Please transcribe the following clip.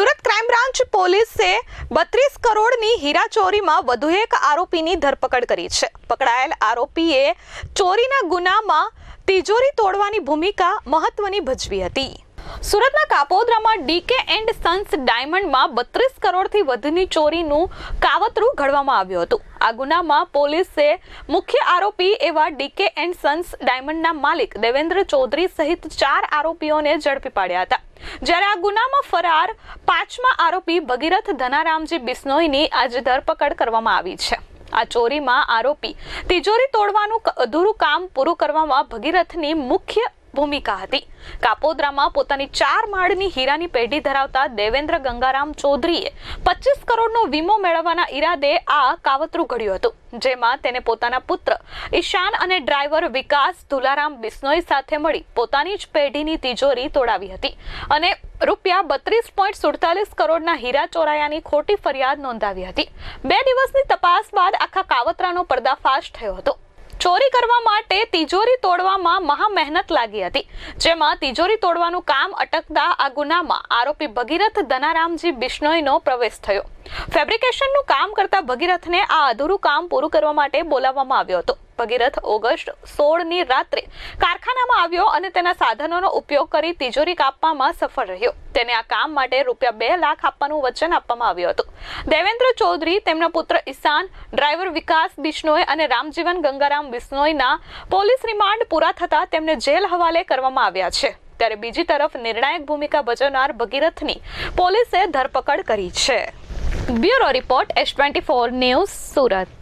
Surat crime branch પોલીસે બત્રીસ કરોડની હીરા ચોરીમાં વધુ એક આરોપીની ધરપકડ કરી છે. પકડાયેલ આરોપીએ ચોરીના ગુનામાં તિજોરી તોડવાની ભૂમિકા મહત્વની ભજવી હતી. સુરતના કાપોદ્રામાં ડીકે એન્ડ સન્સ ડાયમંડમાં બત્રીસ કરોડથી વધુની ચોરીનું કાવતરું ઘડવામાં આવ્યું હતું. આ ગુનામાં પોલીસે મુખ્ય આરોપી એવા ડીકે એન્ડ સન્સ ડાયમંડના માલિક દેવેન્દ્ર ચૌધરી સહિત ચાર આરોપીઓને ઝડપી પાડ્યા હતા. જ્યારે આ ગુનામાં ફરાર પાંચમા આરોપી ભગીરથ ધનારામજી બિસ્નોઈની આજે ધરપકડ કરવામાં આવી છે. આ ચોરીમાં આરોપી તિજોરી તોડવાનું અધૂરું કામ પૂરું કરવામાં ભગીરથની મુખ્ય ભૂમિકા હતી. કાપોદ્રામાં પોતાની ચાર માળની હીરાની પેઢી ધરાવતા દેવેન્દ્ર ગંગારામ ચૌધરીએ પચીસ કરોડનો વીમો મેળવવાના ઈરાદે આ કાવતરું ઘડ્યું હતું, જેમાં તેને પોતાના પુત્ર ઈશાન અને ડ્રાઈવર વિકાસ ધુલારામ બિસ્નોઈ સાથે મળી પોતાની જ પેઢીની તિજોરી તોડાવી હતી અને રૂપિયા બત્રીસ પોઈન્ટ સુડતાલીસ કરોડના હીરા ચોરાયાની ખોટી ફરિયાદ નોંધાવી હતી. બે દિવસની તપાસ બાદ આખા કાવતરાનો પર્દાફાશ થયો હતો. ચોરી કરવા માટે તિજોરી તોડવામાં મહા મહેનત લાગી હતી. જેમાં તિજોરી તોડવાનું કામ અટકતા આ ગુનામાં આરોપી ભગીરથ ધનારામજી બિશ્નોઈનો પ્રવેશ થયો. ફેબ્રિકેશનનું કામ કરતા ભગીરથને આ અધૂરું કામ પૂરું કરવા માટે બોલાવવામાં આવ્યો હતો. ભગીરથ ઓગસ્ટ સોળની રાત્રે કારખાનામાં આવ્યો અને તેના સાધનોનો ઉપયોગ કરી તિજોરી કાપવામાં સફળ રહ્યો. તેને આ કામ માટે રૂપિયા બે લાખ આપવાનું વચન આપવામાં આવ્યું હતું. દેવેન્દ્ર ચૌધરી, તેમના પુત્ર ઈશાન, ડ્રાઈવર વિકાસ બિશ્નોઈ અને રામજીવન ગંગારામ બિશ્નોઈના પોલીસ રિમાન્ડ પૂરા થતાં તેમને જેલ હવાલે કરવામાં આવ્યા છે. ત્યારે બીજી તરફ નિર્ણાયક ભૂમિકા ભજવનાર ભગીરથની પોલીસે ધરપકડ કરી છે. Bureau report, S twenty four news, Surat.